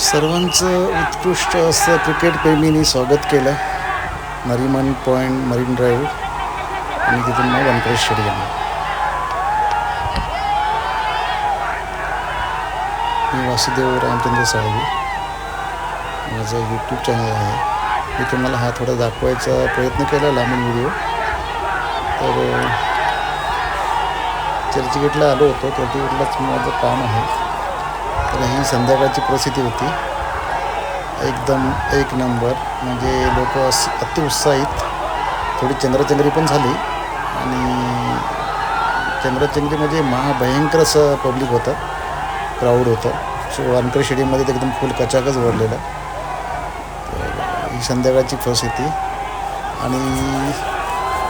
सर्वांचं उत्कृष्ट असं क्रिकेटप्रेमींनी स्वागत केलं. मरीमन पॉईंट मरीन ड्राईव्ह आणि तिथून मग वनप्रेस स्टेडियम. मी वासुदेव रामचंद्र साळवी. माझं यूट्यूब चॅनल आहे. मी तुम्हाला हा थोडा दाखवायचा प्रयत्न केला लांबून व्हिडिओ तर चर्चगेटला आलो होतो. चर्चगेटलाच माझं काम आहे. तर ही संध्याकाळची परिस्थिती होती. एकदम एक नंबर. म्हणजे लोक अतिउत्साहित थोडी चंद्रचंद्री पण झाली. आणि चंद्रचंद्री म्हणजे महाभयंकर असं पब्लिक होतं. क्राऊड होतं. सो वानकर स्टेडियममध्ये तर एकदम फुल कचाकच भरलेलं. ही संध्याकाळची परिस्थिती आणि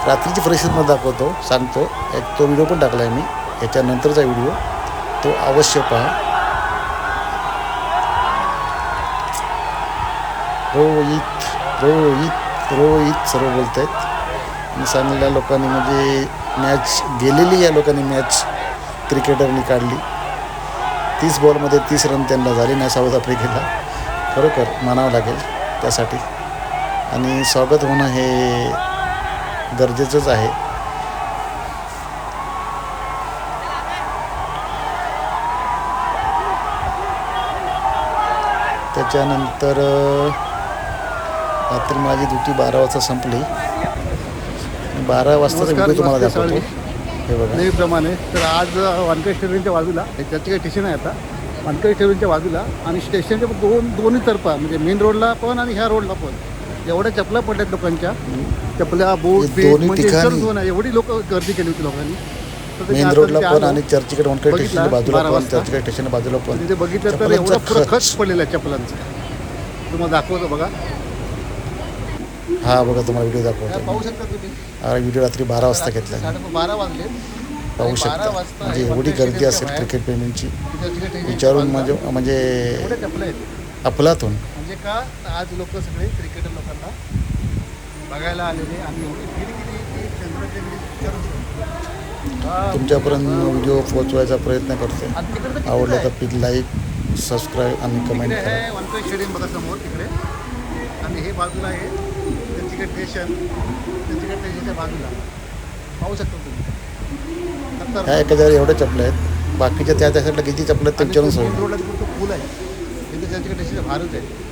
रात्रीची परिस्थितीमध्ये दाखवतो सांगतो. एक तो व्हिडिओ पण टाकला आहे मी. याच्यानंतरचा व्हिडिओ तो अवश्य पहा. रोहित रोहित रोहित सर्व बोलत आहेत मी सांगलेल्या लोकांनी म्हणजे मॅच गेलेली या लोकांनी मॅच क्रिकेटरनी काढली. तीस बॉलमध्ये तीस रन त्यांना झाले नाही साऊथ आफ्रिकेला. खरोखर मानावं लागेल त्यासाठी. आणि स्वागत होणं हे गरजेचंच आहे. त्याच्यानंतर रात्री माझी ड्युटी बारा वाजता संपली. बारा वाजताचा व्हिडिओ तुम्हाला दाखवतो. हे बघा. नेहमीप्रमाणे तर आज वानखेडे स्टेडियमच्या बाजूला हे चर्चगेट स्टेशन आहे आता. वानखेडे स्टेडियमच्या बाजूला आणि स्टेशनच्या दोन दोन्ही तर्फा म्हणजे मेन रोडला पण आणि ह्या रोडला पण. एवढ्या चपला पडल्यात लोकांच्या. चपल्या बूट हे दोन्ही म्हणजे ठिकाणी- एवढी लोक गर्दी केली होती लोकांनी. तर मेन आता रोडला तिथे पण आलो. आणि चर्चगेट वनखेड बघितला, स्टेशनच्या बाजूला बारा पण वाजता. चर्चगेट स्टेशनच्या बाजूला पण. तिथे बघितलं तर चपलांचा एवढा पुरा खच. खच पडलेला आहे चपलांचा. तुम्हाला दाखवतो बघा. हा बघा तुम्हाला व्हिडिओ दाखवतो. पाहू शकता तुम्ही. हा व्हिडिओ रात्री बारा वाजता घेतला. साडे बारा वाजले. पाहू शकता. म्हणजे एवढी गर्दी असेल क्रिकेट प्रेमींची. विचारून म्हणजे म्हणजे चपला आहेत. अफलातून. म्हणजे का आज लोक सगळे क्रिकेटर लोकांना बघायला आलेले आणि तुमच्यापर्यंत व्हिडिओ पोहोचवायचा प्रयत्न करतो आवडलं तर? प्लीज लाईक सबस्क्राईब आणि कमेंट करा. वानखेडे स्टेडियम बघा समोर तिकडे. आणि हे बाजूला आहे चर्चगेट स्टेशन चर्चगेट स्टेशनच्या बाजूला. पाहू शकता तुम्ही. ह्या एका जागी एवढ्या चपल्या आहेत. बाकीच्या त्या त्या साईडला किती चपल्या आहेत ते आणि विचारून तो सोय main रोडला तिकडे तो पूल आहे. तिथे चर्चगेट स्टेशनच्या बाहेरच आहे